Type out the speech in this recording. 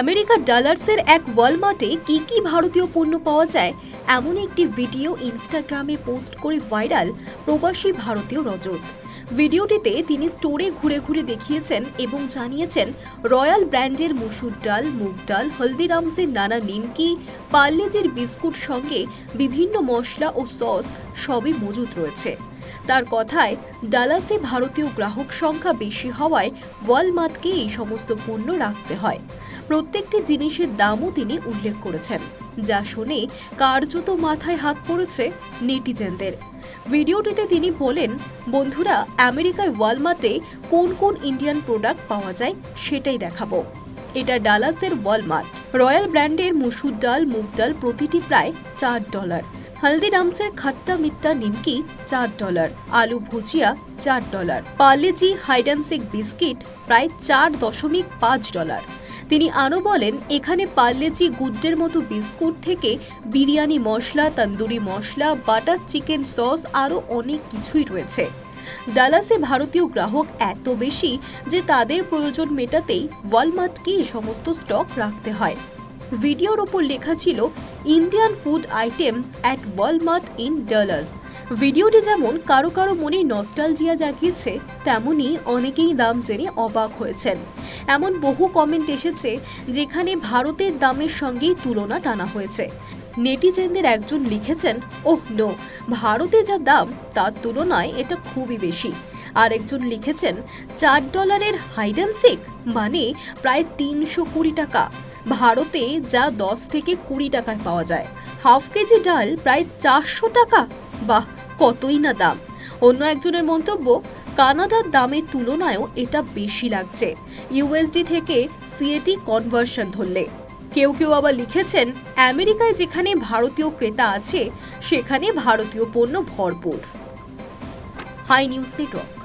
আমেরিকার ডালার্সের এক ওয়ালমার্টে কি কি ভারতীয় পণ্য পাওয়া যায়, এমন একটি ভিডিও ইনস্টাগ্রামে পোস্ট করে ভাইরাল প্রবাসী ভারতীয় রজত ভিডিওটিতে তিনি স্টোরে ঘুরে ঘুরে দেখিয়েছেন এবং জানিয়েছেন, রয়্যাল ব্র্যান্ডের মুসুর ডাল, মুগ ডাল, হলদিরামসের নানা নিমকি, পার্লেজির বিস্কুট সঙ্গে বিভিন্ন মশলা ও সস সবই মজুদ রয়েছে। তার কথায় ডালাসে ভারতীয় গ্রাহক সংখ্যা বেশি হওয়ায় ওয়ালমার্টকে এই সমস্ত পণ্য রাখতে হয়। প্রত্যেকটি জিনিসের দামও তিনি উল্লেখ করেছেন, যা শুনে কার্যত মাথায় হাত পড়েছে নেটিজেনদের। ভিডিওটিতে তিনি বলেন, বন্ধুরা, আমেরিকার ওয়ালমার্টে কোন কোন ইন্ডিয়ান প্রোডাক্ট পাওয়া যায় সেটাই দেখাবো। এটা ডালাসের ওয়ালমার্ট। রয়্যাল ব্র্যান্ডের মুসুর ডাল, মুগ ডাল প্রতিটি প্রায় চার ডলার। হলদিরামসের খাট্টা মিট্টা নিমকি চার ডলার। আলু ভুজিয়া চার ডলার। পার্লেজি হাইডানসিক বিস্কিট প্রায় চার দশমিক পাঁচ ডলার। তিনি আরও বলেন, এখানে পার্লেজি গুড্ডের মতো বিস্কুট থেকে biryani masala, tandoori masala, butter chicken sauce, আরও অনেক কিছুই রয়েছে। ডালাসে ভারতীয় গ্রাহক এত বেশি যে তাদের প্রয়োজন মেটাতেই ওয়ালমার্টকে এই সমস্ত স্টক রাখতে হয়। ভিডিওর ওপর লেখা ছিল, Indian food items at Walmart in Dallas. ভিডিওটি যেমন কারও কারও মনে নস্টালজিয়া জাগিয়েছে, তেমনি অনেকেই দাম জেনে অবাক হয়েছেন। এমন বহু কমেন্ট এসেছে যেখানে ভারতের দামের সঙ্গেই তুলনা টানা হয়েছে। নেটিজেনদের একজন লিখেছেন, ওহ, নো, ভারতে যা দাম, তার তুলনায় এটা খুবই বেশি। আরেকজন লিখেছেন, চার ডলারের হাইডেন্সিক মানে প্রায় তিনশো কুড়ি টাকা। ভারতে যা দশ থেকে কুড়ি টাকায় পাওয়া যায়। হাফ কেজি ডাল প্রায় চারশো টাকা। বাহ, কতই না দাম। অন্য একজনের মন্তব্য, কানাডার দামের তুলনায়ও এটা বেশি লাগছে। ইউএসডি থেকে সিএটি কনভার্সন ধরলে। কেউ কেউ আবার লিখেছেন, আমেরিকায় যেখানে ভারতীয় ক্রেতা আছে, সেখানে ভারতীয় পণ্য ভরপুর। High news network.